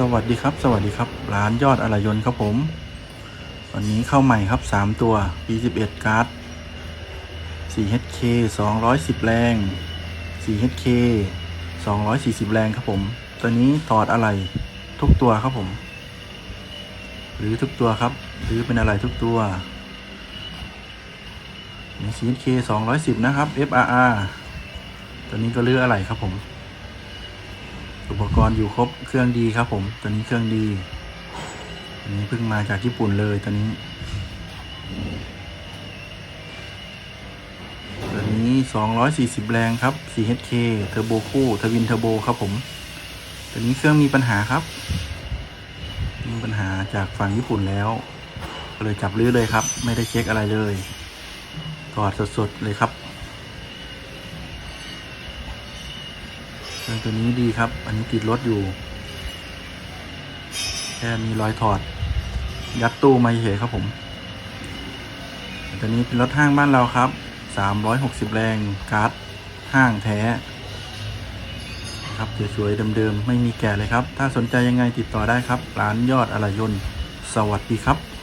สวัสดีครับ สวัสดีครับ ร้านยอดอรยนครับผม วันนี้เข้าใหม่ครับ 3 ตัว P11 การ์ด 4HK 210 แรง 4HK 240 แรงครับผม ตัวนี้ถอดอะไรทุกตัวครับผม หรือทุกตัวครับ หรือเป็นอะไรทุกตัวนี่ 4HK 210 นะครับ FRR ตัวนี้ก็เลือกอะไรครับผม อุปกรณ์อยู่ครบเครื่องดีครับ ผม ตัวนี้เครื่องดีอันนี้เพิ่งมาจากญี่ปุ่นเลยตัวนี้ ตัวนี้ 240 แรงครับ 4HK เทอร์โบคู่ทวินเทอร์โบครับผม ตัวนี้เครื่องมีปัญหาครับ มีปัญหาจากฝั่งญี่ปุ่นแล้ว ก็เลยจับลื้อเลยครับ ไม่ได้เช็คอะไรเลยถอดสดๆเลยครับ เครื่อง ตัวนี้ดีครับ อันนี้ติดรถอยู่ แค่มีรอยถอด ยัดตู้มาเฉยครับผม ตัวนี้เป็นรถห้างบ้านเราครับ 360 แรงการ์ดห้างแท้ ครับสวยๆเดิมๆ ไม่มีแก่เลยครับ ถ้าสนใจยังไงติดต่อได้ครับ ร้านยอดอรยน สวัสดีครับ